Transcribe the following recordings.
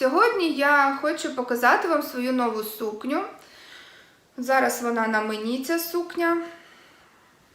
Сьогодні я хочу показати вам свою нову сукню. Зараз вона на мені, ця сукня.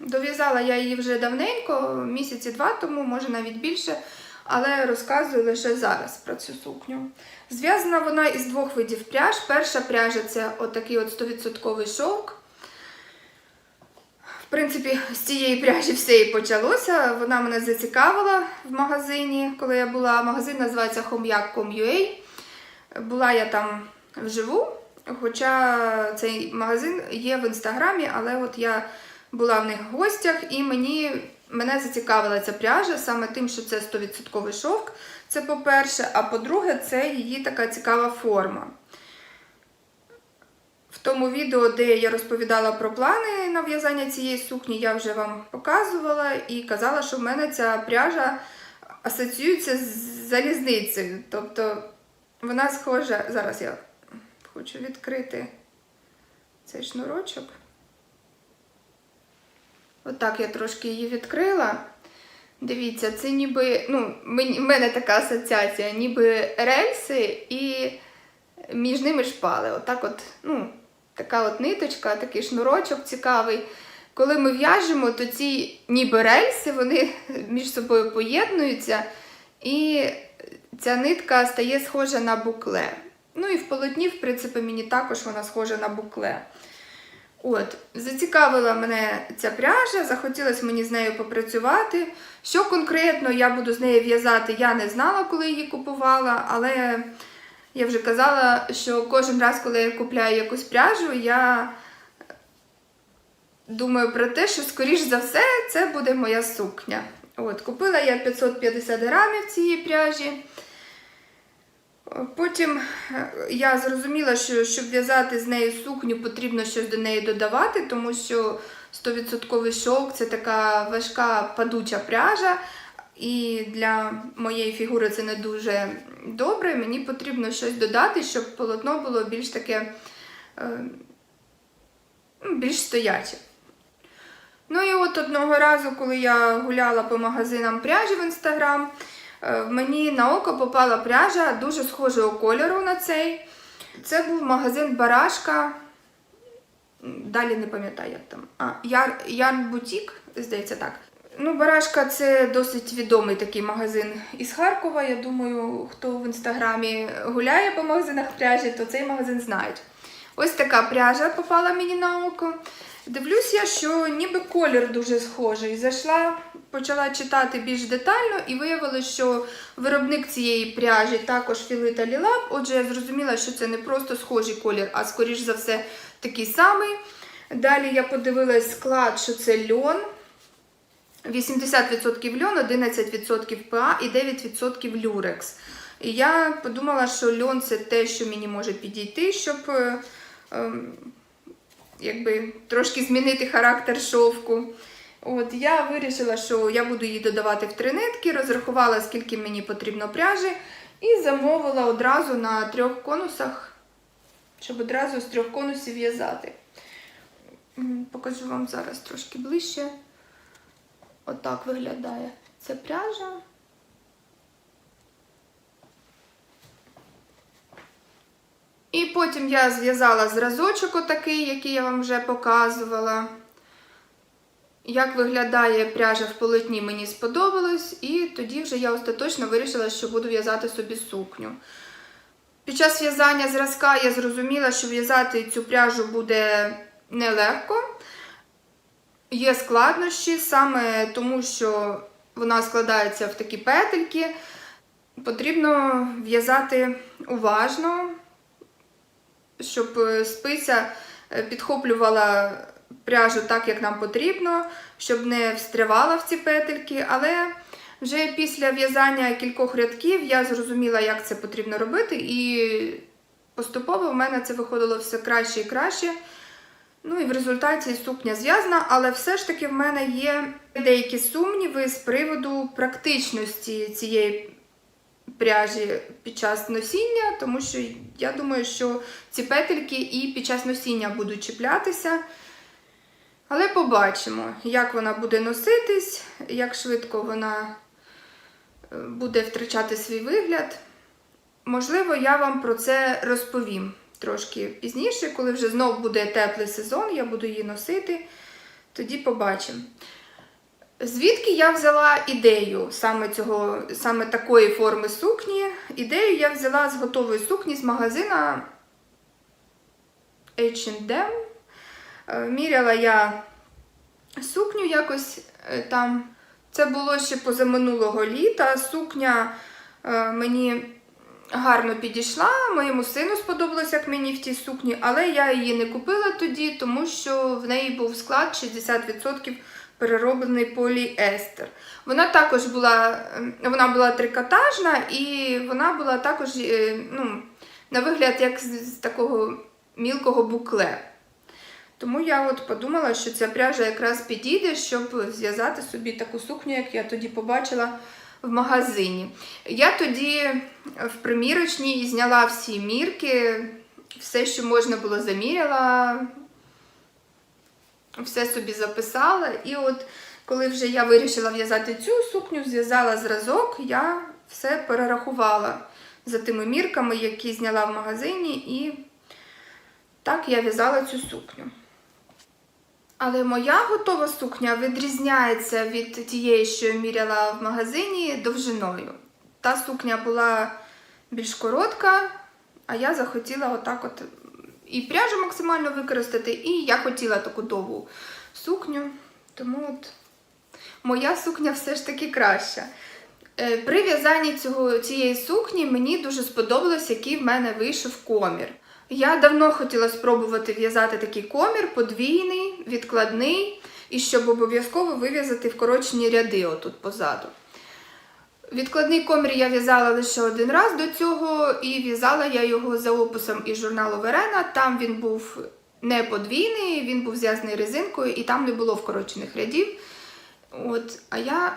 Дов'язала я її вже давненько, місяці два тому, може навіть більше, але розказую лише зараз про цю сукню. Зв'язана вона із двох видів пряж. Перша пряжа це отакий от 100% шовк. В принципі, з цієї пряжі все і почалося. Вона мене зацікавила в магазині, коли я була. Магазин називається homyak.com.ua. Була я там вживу, хоча цей магазин є в інстаграмі, але от я була в них в гостях і мені, мене зацікавила ця пряжа саме тим, що це 100% шовк. Це по-перше, а по-друге, це її така цікава форма. В тому відео, де я розповідала про плани на в'язання цієї сукні, я вже вам показувала і казала, що в мене ця пряжа асоціюється з залізницею. Тобто вона схожа. Зараз я хочу відкрити цей шнурочок. Отак я трошки її відкрила. Дивіться, це ніби, ну, в мене така асоціація, ніби рельси і між ними шпали. Отак от, ну, така от ниточка, такий шнурочок цікавий. Коли ми в'яжемо, то ці ніби рельси, вони між собою поєднуються, і ця нитка стає схожа на букле. Ну і в полотні, в принципі, мені також вона схожа на букле. От, зацікавила мене ця пряжа, захотілося мені з нею попрацювати. Що конкретно я буду з нею в'язати, я не знала, коли її купувала, але я вже казала, що кожен раз, коли я купляю якусь пряжу, я думаю про те, що, скоріш за все, це буде моя сукня. От, Купила я 550 грамів цієї пряжі. Потім е, я зрозуміла, що щоб в'язати з нею сукню, потрібно щось до неї додавати, тому що 100% шовк це така важка падуча пряжа, і для моєї фігури це не дуже добре. Мені потрібно щось додати, щоб полотно було більш таке е, більш стояче. Ну і от одного разу, коли я гуляла по магазинам пряжі в інстаграм, е, мені на око попала пряжа дуже схожого кольору на цей. Це був магазин Барашка. Далі не пам'ятаю, як там. А, Яр, Ярн Бутік, здається, так. Ну, Барашка це досить відомий такий магазин із Харкова. Я думаю, хто в інстаграмі гуляє по магазинах пряжі, то цей магазин знають. Ось така пряжа попала мені на око. Дивлюсь я, що ніби колір дуже схожий. Зайшла, почала читати більш детально і виявилося, що виробник цієї пряжі також Філита Лілаб. Отже, я зрозуміла, що це не просто схожий колір, а скоріш за все такий самий. Далі я подивилась склад, що це льон. 80% льон, 11% ПА і 9% люрекс. І я подумала, що льон це те, що мені може підійти, щоб е, ем, якби, трошки змінити характер шовку. От, Я вирішила, що я буду її додавати в три нитки, розрахувала, скільки мені потрібно пряжі, і замовила одразу на трьох конусах, щоб одразу з трьох конусів в'язати. Покажу вам зараз трошки ближче. Отак виглядає ця пряжа. І потім я зв'язала зразочок отакий, який я вам вже показувала. Як виглядає пряжа в полотні, мені сподобалось, і тоді вже я остаточно вирішила, що буду в'язати собі сукню. Під час в'язання зразка я зрозуміла, що в'язати цю пряжу буде нелегко. Є складнощі саме тому, що вона складається в такі петельки. Потрібно в'язати уважно, щоб е, спиця е, підхоплювала пряжу так, як нам потрібно, щоб не встрявала в ці петельки. Але вже після в'язання кількох рядків я зрозуміла, як це потрібно робити, і поступово в мене це виходило все краще і краще. Ну і в результаті сукня зв'язана, але все ж таки в мене є деякі сумніви з приводу практичності цієї пряжі під час носіння, тому що я думаю, що ці петельки і під час носіння будуть чіплятися. Але побачимо, як вона буде носитись, як швидко вона е, буде втрачати свій вигляд. Можливо, я вам про це розповім трошки пізніше, коли вже знов буде теплий сезон, я буду її носити, тоді побачимо. Звідки я взяла ідею саме цього, саме такої форми сукні? Ідею я взяла з готової сукні з магазина H&M. Міряла я сукню якось е, там. Це було ще позаминулого літа. Сукня е, мені гарно підійшла. Моєму сину сподобалось, як мені в тій сукні, але я її не купила тоді, тому що в неї був склад 60% перероблений поліестер. Вона також була, ем, вона була трикотажна і вона була також е, ну, на вигляд як з, такого мілкого букле. Тому я от подумала, що ця пряжа якраз підійде, щоб зв'язати собі таку сукню, як я тоді побачила в магазині. Я тоді в примірочній зняла всі мірки, все, що можна було, заміряла, все собі записала. І от коли вже я вирішила в'язати цю сукню, зв'язала зразок, я все перерахувала за тими мірками, які зняла в магазині, і так я в'язала цю сукню. Але моя готова сукня відрізняється від тієї, що я міряла в магазині довжиною. Та сукня була більш коротка, а я захотіла отак от і пряжу максимально використати, і я хотіла таку довгу сукню. Тому от моя сукня все ж таки краща. Е, При в'язанні цієї сукні мені дуже сподобалось, який в мене вийшов комір. Я давно хотіла спробувати в'язати такий комір, подвійний, відкладний, і щоб обов'язково вив'язати вкорочені ряди отут позаду. Відкладний комір я в'язала лише один раз до цього, і в'язала я його за описом із журналу Верена. Там він був не подвійний, він був зв'язаний резинкою, і там не було вкорочених рядів. От, а я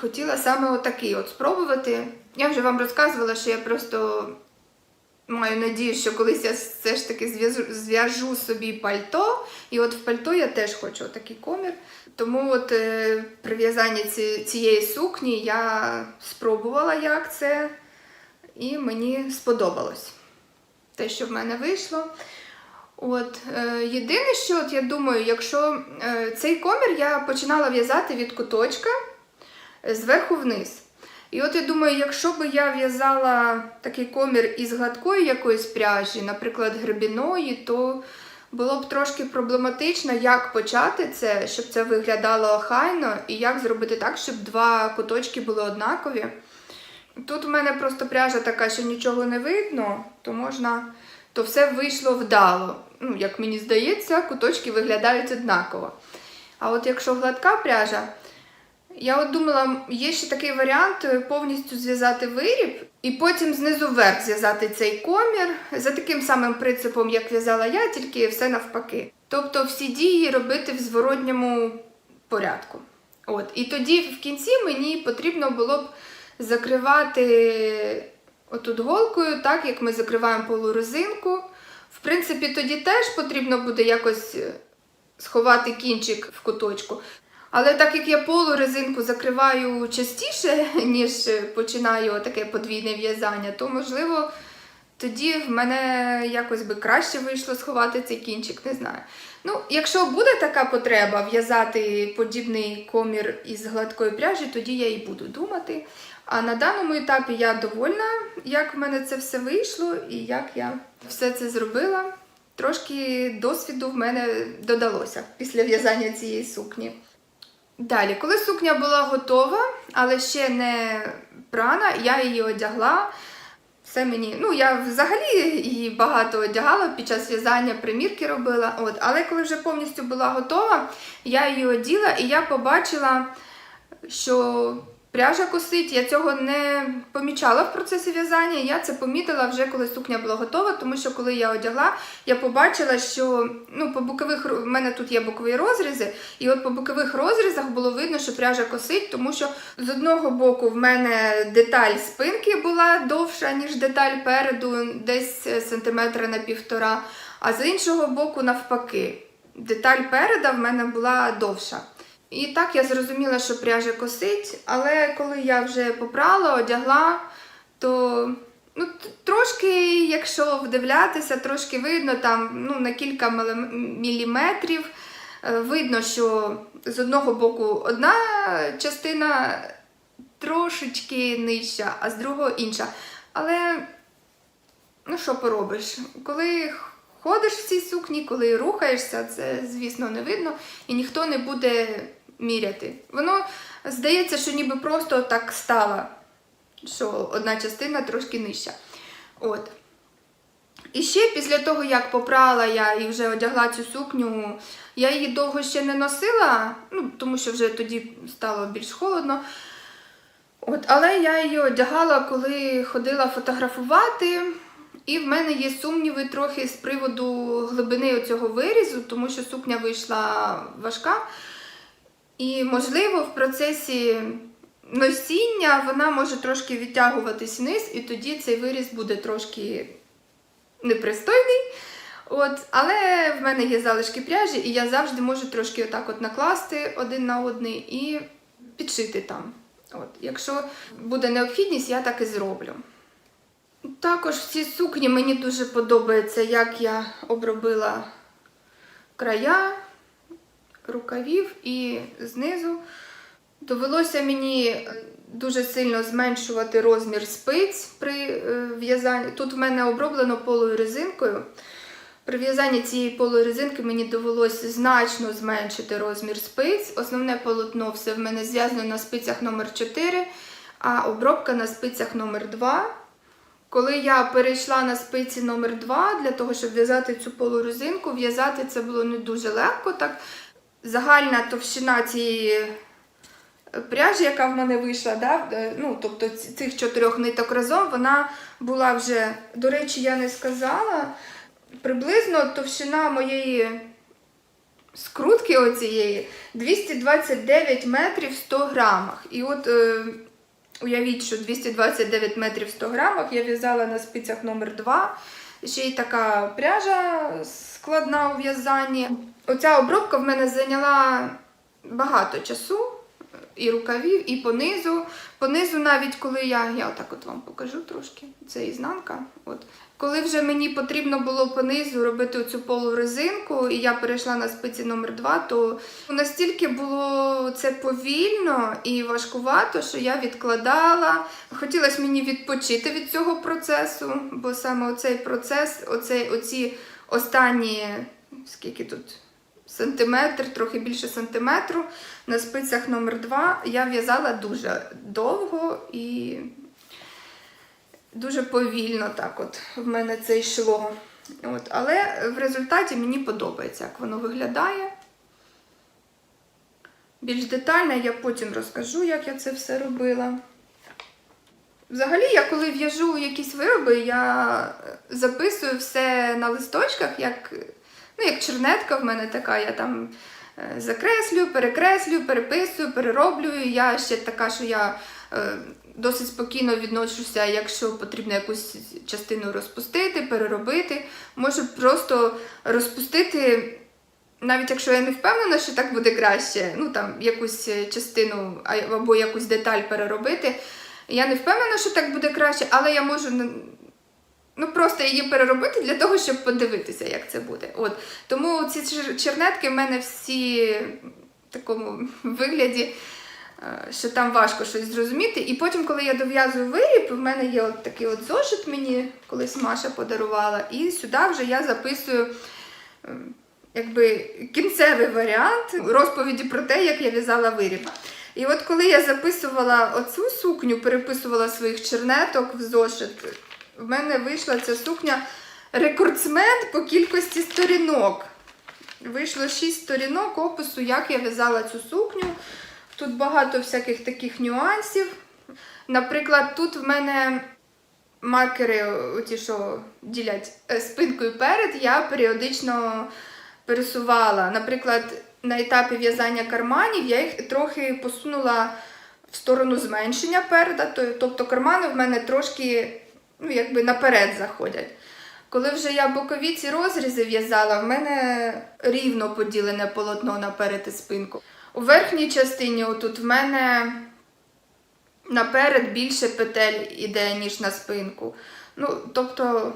хотіла саме отакий от спробувати. Я вже вам розказувала, що я просто маю надію, що колись я все ж таки зв'яжу, собі пальто. І от в пальто я теж хочу отакий комір. Тому от е, при в'язанні ці, цієї сукні я спробувала, як це, і мені сподобалось те, що в мене вийшло. От, е, єдине, що от я думаю, якщо е, цей комір я починала в'язати від куточка зверху вниз. І от я думаю, якщо б я в'язала такий комір із гладкої якоїсь пряжі, наприклад, гребіної, то було б трошки проблематично, як почати це, щоб це виглядало охайно, і як зробити так, щоб два куточки були однакові. Тут в мене просто пряжа така, що нічого не видно, то можна, то все вийшло вдало. Ну, як мені здається, куточки виглядають однаково. А от якщо гладка пряжа, я от думала, є ще такий варіант е, повністю зв'язати виріб і потім знизу вверх зв'язати цей комір за таким самим принципом, як в'язала я, тільки все навпаки. Тобто всі дії робити в зворотньому порядку. От. І тоді в кінці мені потрібно було б закривати отут голкою, так як ми закриваємо полурозинку. В принципі, тоді теж потрібно буде якось е, сховати кінчик в куточку. Але так як я полурезинку закриваю частіше, ніж починаю таке подвійне в'язання, то можливо тоді в мене якось би краще вийшло сховати цей кінчик, не знаю. Ну, якщо буде така потреба в'язати подібний комір із гладкої пряжі, тоді я і буду думати. А на даному етапі я довольна, як в мене це все вийшло і як я все це зробила. Трошки досвіду в мене додалося після в'язання цієї сукні. Далі, коли сукня була готова, але ще не прана, я її одягла. Все мені, ну я взагалі її багато одягала під час в'язання, примірки робила. От, але коли вже повністю була готова, я її оділа і я побачила, що пряжа косить. Я цього не помічала в процесі в'язання. Я це помітила вже коли сукня була готова, тому що коли я одягла, я побачила, що ну, по бокових в мене тут є бокові розрізи, і от по бокових розрізах було видно, що пряжа косить, тому що з одного боку в мене деталь спинки була довша, ніж деталь переду, десь е, сантиметра на півтора, а з іншого боку, навпаки. Деталь переда в мене була довша. І так я зрозуміла, що пряжа косить, але коли я вже попрала, одягла, то Ну, трошки, якщо вдивлятися, трошки видно там ну, на кілька міліметрів. Е, Видно, що з одного боку одна частина трошечки нижча, а з другого інша. Але ну що поробиш? Коли ходиш в цій сукні, коли рухаєшся, це, звісно, не видно, і ніхто не буде міряти. Воно здається, що ніби просто так стало, що одна частина трошки нижча. От. І ще після того, як попрала я і вже одягла цю сукню, я її довго ще не носила, ну, тому що вже тоді стало більш холодно. От, але я її одягала, коли ходила фотографувати. І в мене є сумніви трохи з приводу глибини цього вирізу, тому що сукня вийшла важка. І, можливо, в процесі носіння вона може трошки відтягуватись вниз, і тоді цей виріз буде трошки непристойний. От, але в мене є залишки пряжі, і я завжди можу трошки отак от накласти один на один і підшити там. От, якщо буде необхідність, я так і зроблю. Також в сукні мені дуже подобається, як я обробила края рукавів і знизу. Довелося мені е, дуже сильно зменшувати розмір спиць при е, в'язанні. Тут в мене оброблено полою резинкою. При в'язанні цієї полої резинки мені довелося значно зменшити розмір спиць. Основне полотно все в мене зв'язано на спицях номер 4, а обробка на спицях номер 2. Коли я перейшла на спиці номер 2 для того, щоб в'язати цю полурезинку, в'язати це було не дуже легко. Так. Загальна товщина цієї пряжі, яка в мене вийшла, да, е, ну, тобто цих чотирьох ниток разом, вона була вже, до речі, я не сказала, приблизно товщина моєї скрутки оцієї 229 метрів в 100 грамах. І от е, уявіть, що 229 метрів 100 грамах я в'язала на спицях номер 2 Ще й така пряжа складна у в'язанні. Оця обробка в мене зайняла багато часу. І рукавів, і понизу. Понизу, навіть коли я. Я отак от вам покажу трошки. Це ізнанка. От. Коли вже мені потрібно було понизу робити цю полурезинку, і я перейшла на спиці номер 2 то настільки було це повільно і важкувато, що я відкладала. Хотілося мені відпочити від цього процесу, бо саме оцей процес, оцей, оці останні, скільки тут? Сантиметр, трохи більше сантиметру на спицях номер 2 я в'язала дуже довго і дуже повільно так от в мене це йшло. От. Але в результаті мені подобається, як воно виглядає. Більш детально я потім розкажу, як я це все робила. Взагалі, я коли в'яжу якісь вироби, я записую все на листочках, як, ну, як чернетка в мене така, я там е, закреслюю, перекреслюю, переписую, перероблюю. Я ще така, що я е, досить спокійно відношуся, якщо потрібно якусь частину розпустити, переробити. Можу просто розпустити. Навіть якщо я не впевнена, що так буде краще, ну там якусь частину або якусь деталь переробити. Я не впевнена, що так буде краще, але я можу ну, просто її переробити для того, щоб подивитися, як це буде. От. Тому ці чернетки в мене всі в такому вигляді, е, що там важко щось зрозуміти. І потім, коли я дов'язую виріб, в мене є от такий от зошит мені колись Маша подарувала, і сюди вже я записую. е, Якби кінцевий варіант розповіді про те, як я в'язала виріб. І от коли я записувала оцю сукню, переписувала своїх чернеток в зошит, в мене вийшла ця сукня рекордсмен по кількості сторінок. Вийшло 6 сторінок опису, як я в'язала цю сукню. Тут багато всяких таких нюансів. Наприклад, тут в мене маркери, ті, що ділять е, спинку і перед, я періодично пересувала. Наприклад, на етапі в'язання карманів я їх трохи посунула в сторону зменшення переда, тобто кармани в мене трошки ну, якби наперед заходять. Коли вже я бокові ці розрізи в'язала, в мене рівно поділене полотно наперед і спинку. У верхній частині, отут в мене наперед більше петель іде, ніж на спинку. Ну, тобто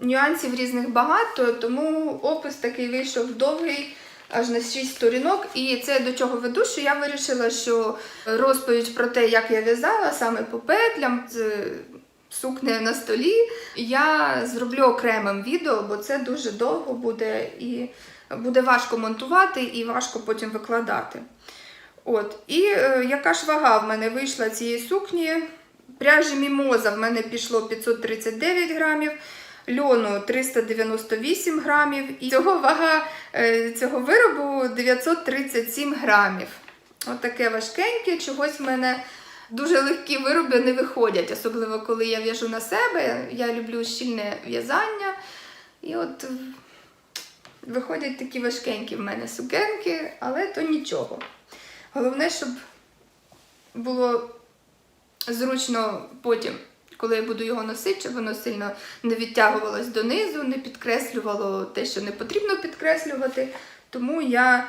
нюансів різних багато, тому опис такий вийшов довгий, аж на 6 сторінок. І це до чого веду, що я вирішила, що розповідь про те, як я в'язала саме по петлям, сукнею на столі, я зроблю окремим відео, бо це дуже довго буде і буде важко монтувати і важко потім викладати. От. І е, яка ж вага в мене вийшла цієї сукні? Пряжі мімоза в мене пішло 539 грамів, льону 398 грамів, і цього вага е, цього виробу 937 грамів. Отаке важкеньке, чогось в мене дуже легкі вироби не виходять, особливо коли я в'яжу на себе. Я люблю щільне в'язання. І от виходять такі важкенькі в мене сукенки, але то нічого. Головне, щоб було зручно потім, коли я буду його носити, щоб воно сильно не відтягувалось донизу, не підкреслювало те, що не потрібно підкреслювати. Тому я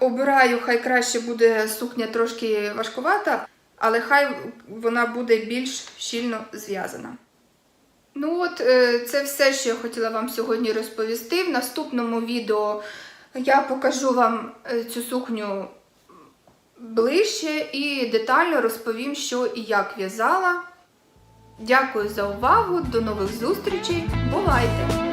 обираю, хай краще буде сукня трошки важкувата, але хай вона буде більш щільно зв'язана. Ну от, е, це все, що я хотіла вам сьогодні розповісти. В наступному відео я покажу вам е, цю сукню ближче і детально розповім, що і як в'язала. Дякую за увагу, до нових зустрічей. Бувайте!